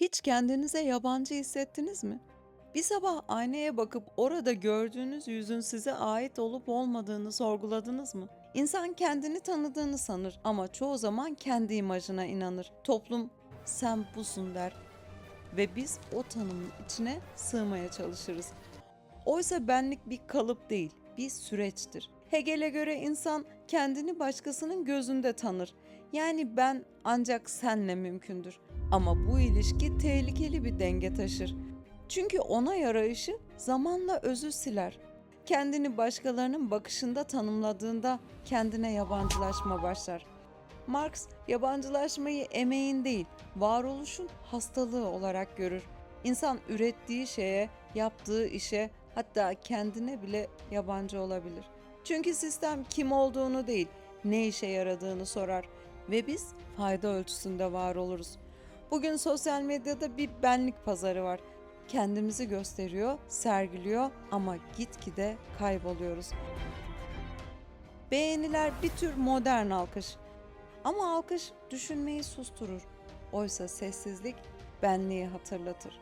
Hiç kendinize yabancı hissettiniz mi? Bir sabah aynaya bakıp orada gördüğünüz yüzün size ait olup olmadığını sorguladınız mı? İnsan kendini tanıdığını sanır ama çoğu zaman kendi imajına inanır. Toplum sen busun der ve biz o tanımın içine sığmaya çalışırız. Oysa benlik bir kalıp değil, bir süreçtir. Hegel'e göre insan kendini başkasının gözünde tanır. Yani ben ancak senle mümkündür. Ama bu ilişki tehlikeli bir denge taşır. Çünkü ona yarayışı zamanla özü siler. Kendini başkalarının bakışında tanımladığında kendine yabancılaşma başlar. Marx yabancılaşmayı emeğin değil, varoluşun hastalığı olarak görür. İnsan ürettiği şeye, yaptığı işe, hatta kendine bile yabancı olabilir. Çünkü sistem kim olduğunu değil, ne işe yaradığını sorar ve biz fayda ölçüsünde var oluruz. Bugün sosyal medyada bir benlik pazarı var. Kendimizi gösteriyor, sergiliyor ama gitgide kayboluyoruz. Beğeniler bir tür modern alkış. Ama alkış düşünmeyi susturur. Oysa sessizlik benliği hatırlatır.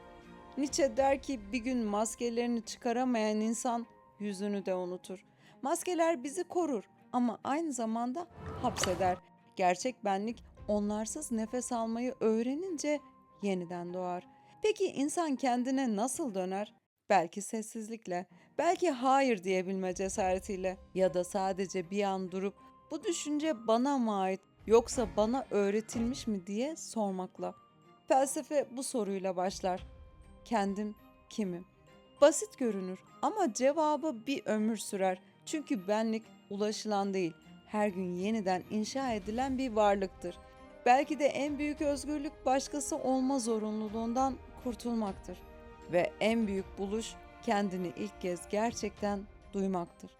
Nietzsche der ki bir gün maskelerini çıkaramayan insan yüzünü de unutur. Maskeler bizi korur ama aynı zamanda hapseder. Gerçek benlik onlarsız nefes almayı öğrenince yeniden doğar. Peki insan kendine nasıl döner? Belki sessizlikle, belki hayır diyebilme cesaretiyle ya da sadece bir an durup bu düşünce bana mı ait yoksa bana öğretilmiş mi diye sormakla. Felsefe bu soruyla başlar. Kendim kimim? Basit görünür ama cevabı bir ömür sürer. Çünkü benlik ulaşılan değil, her gün yeniden inşa edilen bir varlıktır. Belki de en büyük özgürlük başkası olma zorunluluğundan kurtulmaktır. Ve en büyük buluş kendini ilk kez gerçekten duymaktır.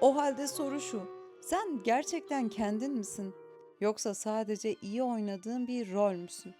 O halde soru şu, sen gerçekten kendin misin? Yoksa sadece iyi oynadığın bir rol müsün?